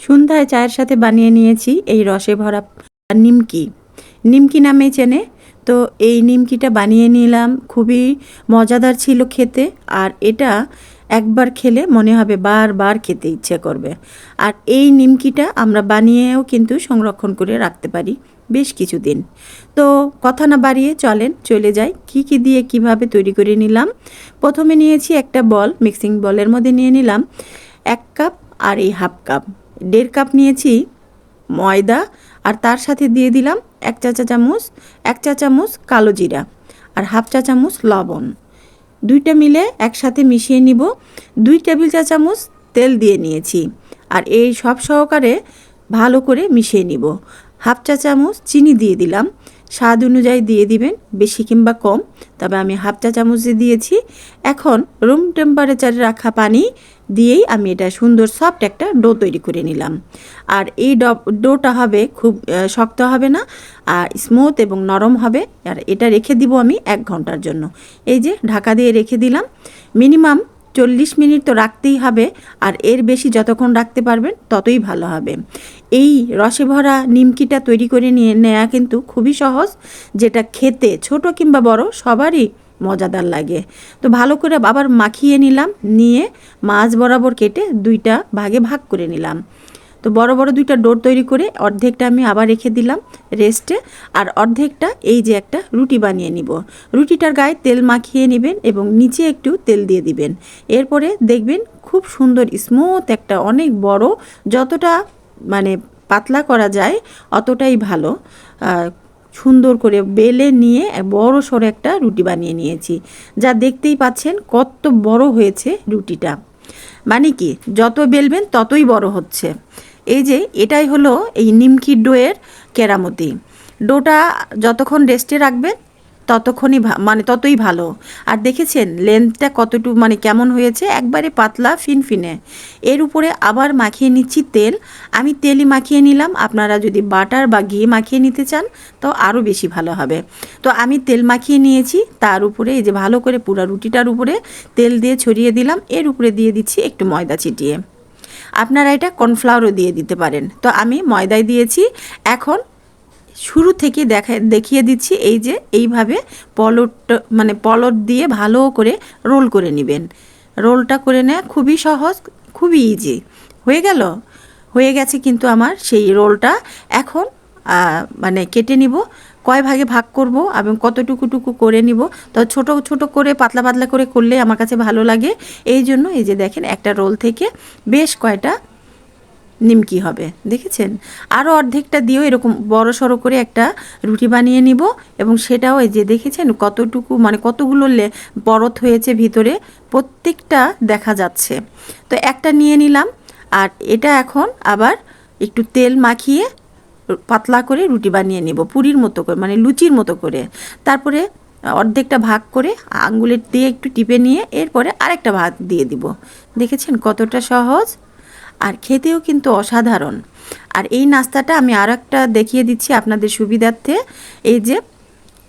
সন্ধ্যায় চায়ের সাথে বানিয়ে নিয়েছি এই রসে ভরা নিমকি। নিমকি নামে চেনে। তো এই নিমকিটা বানিয়ে নিলাম। খুবই মজাদার ছিল খেতে। আর এটা একবার খেলে মনে হবে বারবার খেতে ইচ্ছে করবে। আর এই নিমকিটা আমরা বানিয়েও কিন্তু সংরক্ষণ করে রাখতে পারি বেশ কিছুদিন। তো কথা না বাড়িয়ে চলেন, চলে যাই। কি কি দিয়ে কীভাবে তৈরি করে নিলাম? প্রথমে নিয়েছি একটা বল মিক্সিং বলের মধ্যে নিয়ে নিলাম এক কাপ আর এই হাফ কাপ। দেড় কাপ নিয়েছি ময়দা আর তার সাথে দিয়ে দিলাম এক চা চা চামচ, এক চা চামচ কালো জিরা আর হাফ চা চামচ লবণ। দুইটা মিলে একসাথে মিশিয়ে নিব। দুই টেবিল চা চামচ তেল দিয়ে নিয়েছি আর এই সব সহকারে ভালো করে মিশিয়ে নিব। হাফ চা চামচ চিনি দিয়ে দিলাম। স্বাদ অনুযায়ী দিয়ে দিবেন, বেশি কিংবা কম। তবে আমি হাফ চা চামচ দিয়েছি। এখন রুম টেম্পারেচারে রাখা পানি দিয়েই আমি এটা সুন্দর সফট একটা ডো তৈরি করে নিলাম। আর এই ডোটা হবে খুব শক্ত হবে না, আর স্মুথ এবং নরম হবে। আর এটা রেখে দিব আমি এক ঘণ্টার জন্য। এই যে ঢাকা দিয়ে রেখে দিলাম। মিনিমাম চল্লিশ মিনিট তো রাখতেই হবে। আর এর বেশি যতক্ষণ রাখতে পারবেন ততই ভালো হবে। এই রসে ভরা নিমকিটা তৈরি করে নিয়ে নেওয়া কিন্তু খুবই সহজ, যেটা খেতে ছোট কিংবা বড় সবারই মজাদার লাগে। তো ভালো করে আবার মাখিয়ে নিলাম, নিয়ে মাছ বরাবর কেটে দুইটা ভাগে ভাগ করে নিলাম। তো বড় বড় দুইটা ডোর তৈরি করে অর্ধেকটা আমি আবার রেখে দিলাম রেস্টে, আর অর্ধেকটা এই যে একটা রুটি বানিয়ে নিব। রুটিটার গায়ে তেল মাখিয়ে নেবেন এবং নিচে একটু তেল দিয়ে দিবেন। এরপরে দেখবেন খুব সুন্দর স্মুথ একটা অনেক বড়, যতটা মানে পাতলা করা যায়, অতটাই ভালো। সুন্দর করে বেলে নিয়ে বড় সড়ো একটা রুটি বানিয়ে নিয়েছি। যা দেখতেই পাচ্ছেন কত বড় হয়েছে রুটিটা। মানে কি, যত বেলবেন ততই বড় হচ্ছে। এই যে, এটাই হলো এই নিমকি ডোয়ের কেরামতি। ডোটা যতক্ষণ রেস্টে রাখবেন ততক্ষণই মানে ততই ভালো। আর দেখেছেন লেন্থটা কতটুকু মানে কেমন হয়েছে? একবারে পাতলা, ফিনফিনে। এর উপরে আবার মাখিয়ে নিচ্ছি তেল। আমি তেলই মাখিয়ে নিলাম। আপনারা যদি বাটার বা ঘি মাখিয়ে নিতে চান, তো আরও বেশি ভালো হবে। তো আমি তেল মাখিয়ে নিয়েছি। তার উপরে এই যে ভালো করে পুরো রুটিটার উপরে তেল দিয়ে ছড়িয়ে দিলাম। এর উপরে দিয়ে দিচ্ছি একটু ময়দা ছিটিয়ে। আপনারা এটা কর্নফ্লাওয়ারও দিয়ে দিতে পারেন। তো আমি ময়দায় দিয়েছি। এখন শুরু থেকে দেখা, দেখিয়ে দিচ্ছি এই যে এইভাবে পলট মানে পলট দিয়ে ভালো করে রোল করে নেবেন। রোলটা করে নেওয়া খুবই সহজ, খুবই ইজি হয়ে গেল? হয়ে গেছে কিন্তু আমার সেই রোলটা। এখন মানে কেটে নিব, কয় ভাগে ভাগ করব এবং কতটুকু টুকু করে নিব। তো ছোট ছোট করে, পাতলা পাতলা করে করলে আমার কাছে ভালো লাগে। এই জন্য এই যে দেখেন একটা রোল থেকে বেশ কয়টা নিমকি হবে? দেখেছেন? আরও অর্ধেকটা দিয়েও এরকম বড় সড়ো করে একটা রুটি বানিয়ে নিব এবং সেটাও যে দেখেছেন কতটুকু মানে কতগুলো পরত হয়েছে ভিতরে প্রত্যেকটা দেখা যাচ্ছে। তো একটা নিয়ে নিলাম আর এটা এখন আবার একটু তেল মাখিয়ে পাতলা করে রুটি বানিয়ে নেব, পুরির মতো করে মানে লুচির মতো করে। তারপরে অর্ধেকটা ভাগ করে আঙ্গুলের দিয়ে একটু টিপে নিয়ে এরপরে আরেকটা ভাগ দিয়ে দিব। দেখেছেন কতটা সহজ? আর খেতেও কিন্তু অসাধারণ। আর এই নাস্তাটা আমি আর একটা দেখিয়ে দিচ্ছি আপনাদের সুবিধার্থে। এই যে,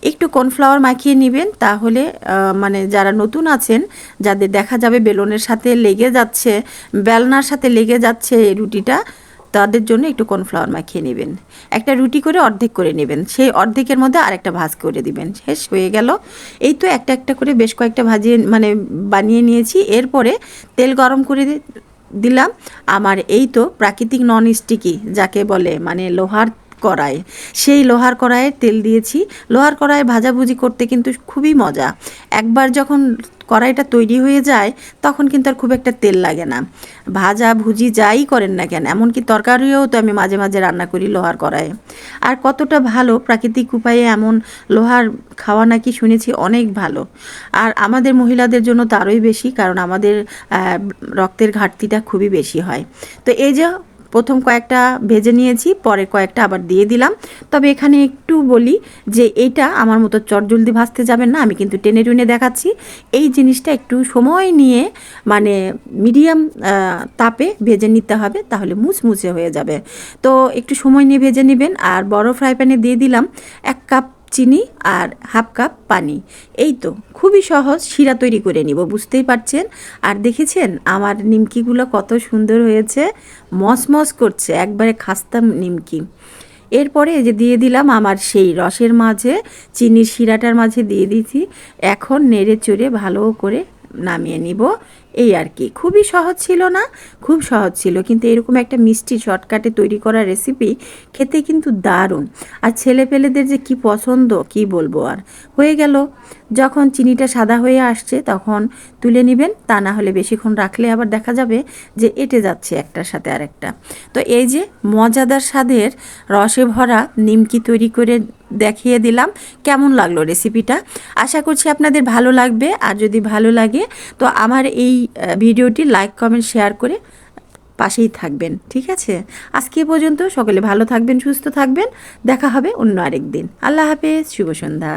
একটু কর্নফ্লাওয়ার মাখিয়ে নেবেন, তাহলে মানে যারা নতুন আছেন, যাদের দেখা যাবে বেলনের সাথে লেগে যাচ্ছে, বেলনার সাথে লেগে যাচ্ছে এই রুটিটা, তাদের জন্য একটু কর্নফ্লাওয়ার মাখিয়ে নেবেন। একটা রুটি করে অর্ধেক করে নেবেন। সেই অর্ধেকের মধ্যে আরেকটা ভাজ করে দিবেন। শেষ হয়ে গেল। এই তো একটা একটা করে বেশ কয়েকটা ভাজিয়ে মানে বানিয়ে নিয়েছি। এরপরে তেল গরম করে দিলাম। আমার এই তো প্রাকৃতিক নন স্টিকি যাকে বলে মানে লোহার কড়াই। সেই লোহার কড়াইয়ে তেল দিয়েছি। লোহার কড়াইয়ে ভাজাভুজি করতে কিন্তু খুবই মজা। একবার যখন কড়াইটা তৈরি হয়ে যায়, তখন কিন্তু আর খুব একটা তেল লাগে না। ভাজা ভুজি যাই করেন না কেন, এমনকি তরকারিও তো আমি মাঝে মাঝে রান্না করি লোহার কড়াইয়ে। আর কতটা ভালো, প্রাকৃতিক উপায়ে এমন লোহার খাওয়া নাকি শুনেছি অনেক ভালো। আর আমাদের মহিলাদের জন্য তো আরোই বেশি, কারণ আমাদের রক্তের ঘাটতিটা খুবই বেশি হয়। তো এই যে প্রথম কয়েকটা ভেজে নিয়েছি, পরে কয়েকটা আবার দিয়ে দিলাম। তবে এখানে একটু বলি যে এইটা আমার মতো চটজলদি ভাজতে যাবেন না, আমি কিন্তু টেনে টুনে দেখাচ্ছি। এই জিনিসটা একটু সময় নিয়ে মানে মিডিয়াম তাপে ভেজে নিতে হবে, তাহলে মুচমুচে হয়ে যাবে। তো একটু সময় নিয়ে ভেজে নেবেন, আর বড় ফ্রাই প্যানে দিয়ে দিলাম এক কাপ চিনি আর হাফ কাপ পানি। এই তো, খুবই সহজ, শিরা তৈরি করে নিব, বুঝতেই পারছেন? আর দেখেছেন, আমার নিমকিগুলো কত সুন্দর হয়েছে? মস করছে, একবারে খাস্তাম নিমকি। এরপরে যে দিয়ে দিলাম আমার সেই রসের মাঝে, চিনির শিরাটার মাঝে দিয়ে দিয়েছি। এখন নেড়ে চড়ে ভালো করে নামিয়ে নিব। এই আর কি। খুবই সহজ ছিল না? খুব সহজ ছিল, কিন্তু এরকম একটা মিষ্টি শর্টকাটে তৈরি করা রেসিপি খেতে কিন্তু দারুণ। আর ছেলেপেলেদের যে কি পছন্দ, কি বলব আর? হয়ে গেল। যখন চিনিটা সাদা হয়ে আসছে, তখন তুলে নেবেন। তা না হলে বেশিক্ষণ রাখলে আবার দেখা যাবে যে এটে যাচ্ছে একটার সাথে আরেকটা। তো এই যে মজাদার স্বাদের রসে ভরা নিমকি তৈরি করে দেখিয়ে দিলাম। কেমন লাগল রেসিপিটা আশা করছি আপনাদের ভালো লাগবে। আর যদি ভালো লাগে, তো আমার এই ভিডিওটি লাইক, কমেন্ট, শেয়ার করে পাশেই থাকবেন। ঠিক আছে? আজকে পর্যন্ত সকলে ভালো থাকবেন, সুস্থ থাকবেন। দেখা হবে অন্য আরেক দিন আল্লাহ হাফেজ, শুভ সন্ধ্যা।